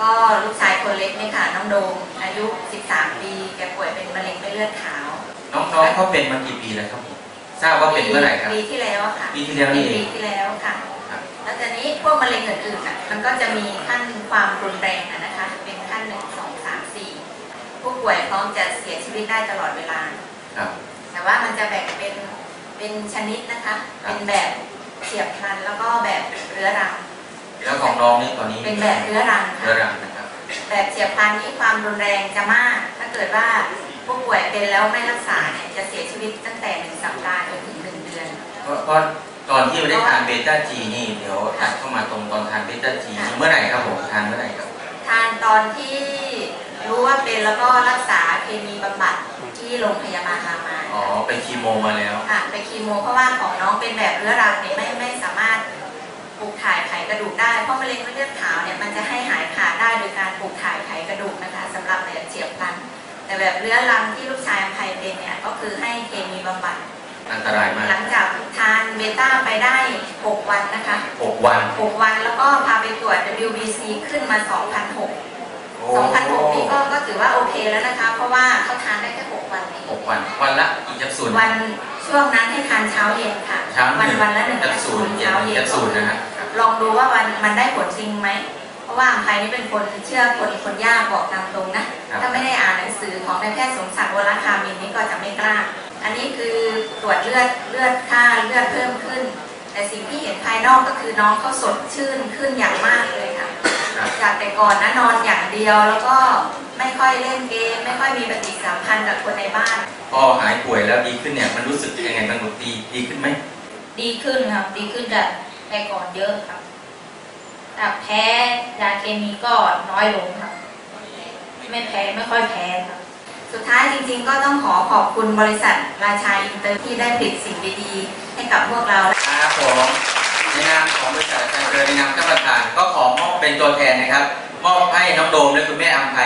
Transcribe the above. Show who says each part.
Speaker 1: ก็ลูกชายคนเล็กเนี่ยค่ะ น้องโดมอายุ 13 ปีแกป่วยเป็นมะเร็งไม่เลือดขาว
Speaker 2: น้องๆเขาเป็นมากี่ปีแล้วครับผมทราบว่าเป็นเมื่อไหร่ครับ
Speaker 1: ปีที่แล้วอะค่ะ
Speaker 2: ปีที่แล้วนี่เอง
Speaker 1: ปีที่แล้วค่ะ
Speaker 2: ครับ
Speaker 1: แล้วตอนนี้พวกมะเร็งอื่นๆอะมันก็จะมีขั้นความรุนแรงอะนะคะ เป็นขั้นหนึ่งสองสามสี่ผู้ป่วยพร้อมจะเสียชีวิตได้ตลอดเวลา
Speaker 2: ครับ
Speaker 1: แต่ว่ามันจะแบ่งเป็นเป็นชนิดนะคะ
Speaker 2: ครับ
Speaker 1: เป็นแบบเฉียบพลันแล้วก็แบบเรื้อรัง
Speaker 2: แล้วของน้องนี่ตอนนี้
Speaker 1: เป็นแบบเรื้อรัง
Speaker 2: เรื้อ
Speaker 1: ค่ะ
Speaker 2: รังนะครับ
Speaker 1: แบบเฉียบพลันนี้ความรุนแรงจะมาก ถ้าเกิดว่าผู้ป่วยเป็นแล้วไม่รักษาเนี่ยจะเสียชีวิตตั้งแต่หนึ่งสัปดาห์จนถึงหนึ่งเดือน
Speaker 2: เพราะเพราะตอนที่ไม่ได้ทานเบต้าจีนี่ เดี๋ยวตัดเข้ามาตรงตอนทานเบต้าจีนี่เมื่อไหร่ครับผมทานเมื่อไหร่ครับ
Speaker 1: ทานตอนที่รู้ว่าเป็นแล้วก็รักษาเคมีบำบัดที่โรงพยาบาลรามา
Speaker 2: อ๋อไปคีโมมาแล้ว
Speaker 1: ค่ะไปคีโมเพราะว่าของน้องเป็นแบบเรื้อรังเนี่ยไม่ไม่สามารถ ปลูกถ่ายไขกระดูกได้ เพราะมะเร็งเม็ดเลือดขาวเนี่ยมันจะให้หายขาดได้โดยการปลูกถ่ายไขกระดูกนะคะสำหรับแบบเฉียบพลัน แต่แบบเรื้อรังที่ลูกชายอัมภัยเป็นเนี่ยก็คือให้เคมีบำบัด
Speaker 2: อันตรายมาก
Speaker 1: หลังจากทานเบต้าไปได้ 6 วันนะคะ
Speaker 2: หกวัน
Speaker 1: 6 วันแล้วก็พาไปตรวจ WBC ขึ้นมา 2,006
Speaker 2: โอ้
Speaker 1: 2,006นี่ก็ก็ถือว่าโอเคแล้วนะคะ เพราะว่าเขาทานได้แค่ 6 วันเอง
Speaker 2: หกวันวันละกี่แคปซูล
Speaker 1: วันช่วงนั้นให้ทานเช้าเย็นค่ะ
Speaker 2: เช้าห
Speaker 1: วัน
Speaker 2: นึ่ง
Speaker 1: วันละหนึ่ง
Speaker 2: แคปซูลเย็น
Speaker 1: เช้าเย็
Speaker 2: แคนปซูลนะฮะครับ
Speaker 1: ลองดูว่าวันมันได้ผลจริงไหม เพราะว่าอัมภัยนี่เป็นคนเชื่อคนคนยากบอกตามตรงนะ
Speaker 2: ครับ
Speaker 1: ถ้าไม่ได้อ่านหนังสือของนายแพทย์สมศักดิ์วรคามินนี่ก็จะไม่กล้า อันนี้คือตรวจเลือดเลือดค่าเลือดเพิ่มขึ้น แต่สิ่งที่เห็นภายนอกก็คือน้องเขาสดชื่นขึ้นอย่างมากเลยค่ะ
Speaker 2: ครับ
Speaker 1: จากแต่ก่อนนะนอนอย่างเดียว แล้วก็ไม่ค่อยเล่นเกม ไม่ค่อยมีปฏิสัมพันธ์กับคนในบ้าน
Speaker 2: พอหายป่วยแล้วดีขึ้นเนี่ยมันรู้สึกยังไงบ้างลูกดีดีขึ้นไหม
Speaker 3: ดีขึ้นครับ ดีขึ้นจากแต่ก่อนเยอะครับจากแพ้ยาเคมีก็น้อยลงครับ ไม่แพ้ไม่ค่อยแพ้ครับ
Speaker 1: สุดท้ายจริงๆ ก็ต้องขอขอบคุณบริษัทราชาอินเตอร์ที่ได้ผลิตสิ่งดีๆ ให้กับพวกเรา
Speaker 2: ครับผมในนามของบริษัทอาจารย์เกินในนามท่านประธานก็ขอมอบ เป็นตัวแทนนะครับ มอบให้น้องโดมและคุณแม่อัมไพ